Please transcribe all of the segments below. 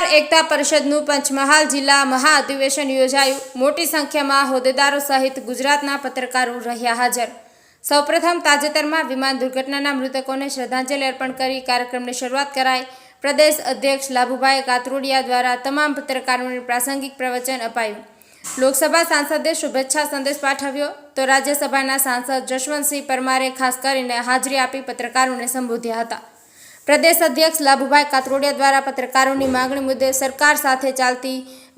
પત્રકાર એકતા પરિષદનું પંચમહાલ જિલ્લા મહાઅધિવેશન યોજાયું. મોટી સંખ્યામાં હોદ્દેદારો સહિત ગુજરાતના પત્રકારો રહ્યા હાજર. સૌપ્રથમ તાજેતરમાં વિમાન દુર્ઘટનાના મૃતકોને શ્રદ્ધાંજલિ અર્પણ કરી કાર્યક્રમની શરૂઆત કરાઈ. પ્રદેશ અધ્યક્ષ લાભુભાઈ કાતરોડિયા દ્વારા તમામ પત્રકારોને પ્રાસંગિક પ્રવચન અપાયું. લોકસભા સાંસદે શુભેચ્છા સંદેશ પાઠવ્યો. તો રાજ્યસભાના સાંસદ જશવંતસિંહ પરમારે ખાસ કરીને હાજરી આપી પત્રકારોને સંબોધ્યા હતા. પ્રદેશ અધ્યક્ષ લાભુભાઈ કાતરોડિયા દ્વારા પત્રકારોની માંગણી મુદ્દે સરકાર સાથે ચાલતી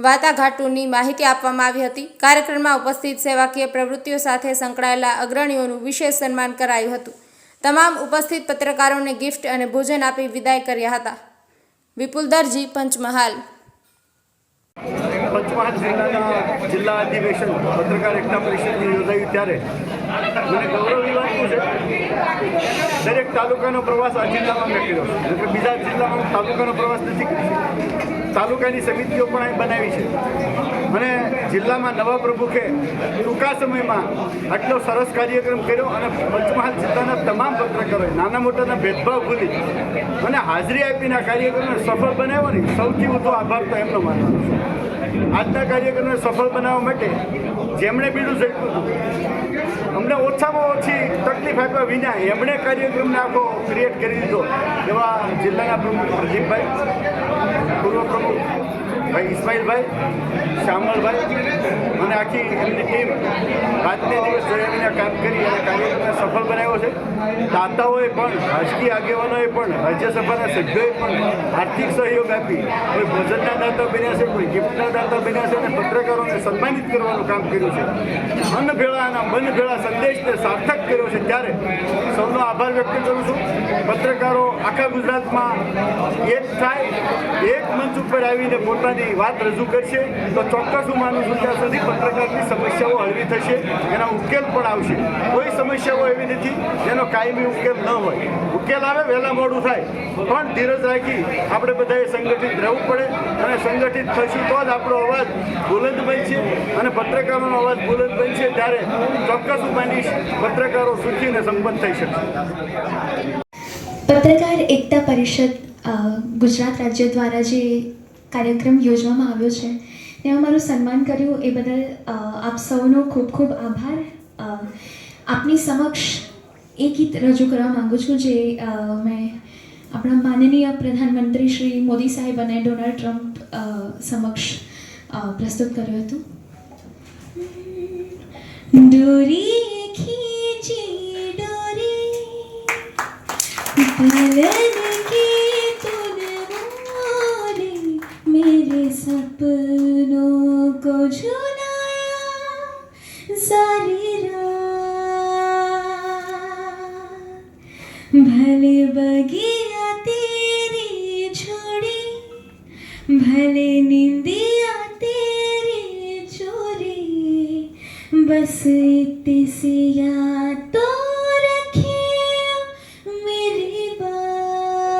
વાટાઘાટોની માહિતી આપવામાં આવી હતી. કાર્યક્રમમાં ઉપસ્થિત સેવાકીય પ્રવૃત્તિઓ સાથે સંકળાયેલા અગ્રણીઓનું વિશેષ સન્માન કરાયું હતું. તમામ ઉપસ્થિત પત્રકારોને ગિફ્ટ અને ભોજન આપી વિદાય કર્યા હતા. વિપુલ દરજી પંચમહાલ. પંચમહાલ જિલ્લાના જિલ્લા અધિવેશન પત્રકાર એકતા પરિષદનું યોજાયું ત્યારે મને ગૌરવની શું છે દરેક તાલુકાનો પ્રવાસ આ જિલ્લામાં મેં કર્યો છે બીજા જિલ્લામાં તાલુકાનો પ્રવાસ નથી કરી. તાલુકાની સમિતિઓ પણ અહીં બનાવી છે. અને જિલ્લામાં નવા પ્રમુખે ટૂંકા સમયમાં આટલો સરસ કાર્યક્રમ કર્યો અને પંચમહાલ જિલ્લાના તમામ પત્રકારોએ નાના મોટાના ભેદભાવ ભૂલી અને હાજરી આપીને આ કાર્યક્રમને સફળ બનાવ્યો ને સૌથી વધુ આભાર તો એમનો માનવાનો છે. આજના કાર્યક્રમને સફળ બનાવવા માટે જેમણે બીડું ઝડપ્યું અમને ઓછામાં ઓછી તકલીફ આપ્યા વિના એમણે કાર્યક્રમને આખો ક્રિએટ કરી દીધો એવા જિલ્લાના પ્રમુખ પ્રદીપભાઈ. ઇસ્માઇલભાઈ શ્યામળભાઈ અને આખી એમની ટીમ રાતને દિવસ જોઈને કામ કરી અને કાર્યક્રમને સફળ બનાવ્યો છે. દાતાઓએ પણ, રાજકીય આગેવાનોએ પણ, રાજ્યસભાના સભ્યોએ પણ આર્થિક સહયોગ આપી. કોઈ ભોજનના દાતા બન્યા છે, કોઈ ગિફ્ટના દાતા બન્યા છે અને પત્રકારોને સન્માનિત કરવાનું કામ કર્યું છે. અન્ન ભેળાના મન ભેળા સંદેશને સાર્થક કર્યો છે ત્યારે સૌનો આભાર વ્યક્ત કરું છું. પત્રકારો આખા ગુજરાતમાં એક થાય, એક મંચ ઉપર આવીને પોતાની વાત રજૂ કરશે. તો ચોક્કસ હું માનું છું ત્યાં સુધી પત્રકારની સમસ્યાઓ હળવી થશે, એના ઉકેલ પણ આવશે. કોઈ સમસ્યાઓ એવી નથી જેનો કાયમી ઉકેલ ન હોય. ઉકેલ આવે, વહેલા મોડું થાય. પણ ધીરજ રાખી આપણે બધાએ સંગઠિત રહેવું પડે અને સંગઠિત થશું તો જ આપણો અવાજ બુલંદ બનશે અને પત્રકારોનો અવાજ બુલંદ બનશે ત્યારે ચોક્કસ હું પત્રકારો સુખી સંપન્ન થઈ શકશે. પત્રકાર એકતા પરિષદ ગુજરાત રાજ્ય દ્વારા જે કાર્યક્રમ યોજવામાં આવ્યો છે તે અમારું સન્માન કર્યું. એ બદલ આપ સૌનો ખૂબ ખૂબ આભાર. આપની સમક્ષ એ ગીત રજૂ કરવા માગું છું જે મેં આપણા માનનીય પ્રધાનમંત્રી શ્રી મોદી સાહેબ અને ડોનાલ્ડ ટ્રમ્પ સમક્ષ પ્રસ્તુત કર્યું હતું. ડોરી ખીચી ડોરી. પલન મેરે સપના को झुलाया सारी रात भले बगिया तेरी छोड़ी भले निंदिया तेरी चोरी बस इतनी सी याद तो